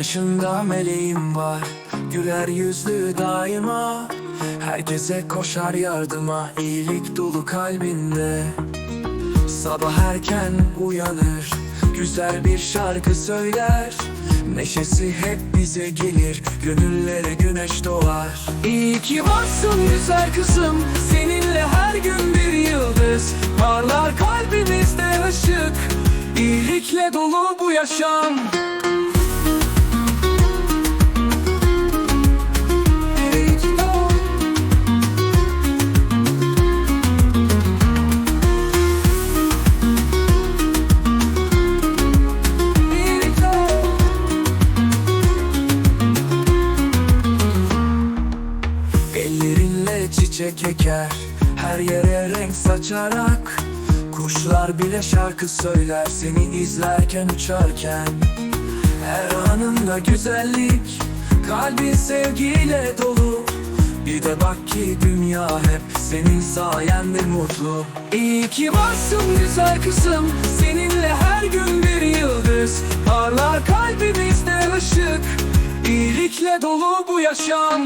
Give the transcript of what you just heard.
başında meleğim var. Güler yüzlü daima. Herkese koşar yardıma iyilik dolu kalbinde. Sabah erken uyanır Güzel bir şarkı söyler. Neşesi hep bize gelir Gönüllere güneş doğar. İyi ki varsın güzel kızım Seninle her gün bir yıldız. Parlar kalbimizde ışık İyilikle dolu bu yaşam çiçek eker Her yere renk saçarak. Kuşlar bile şarkı söyler Seni izlerken uçarken. Her anında güzellik Kalbin sevgiyle dolu. Bir de bak ki dünya hep Senin sayende mutlu. İyi ki varsın güzel kızım Seninle her gün bir yıldız. Parlar kalbimizde ışık İyilikle dolu bu yaşam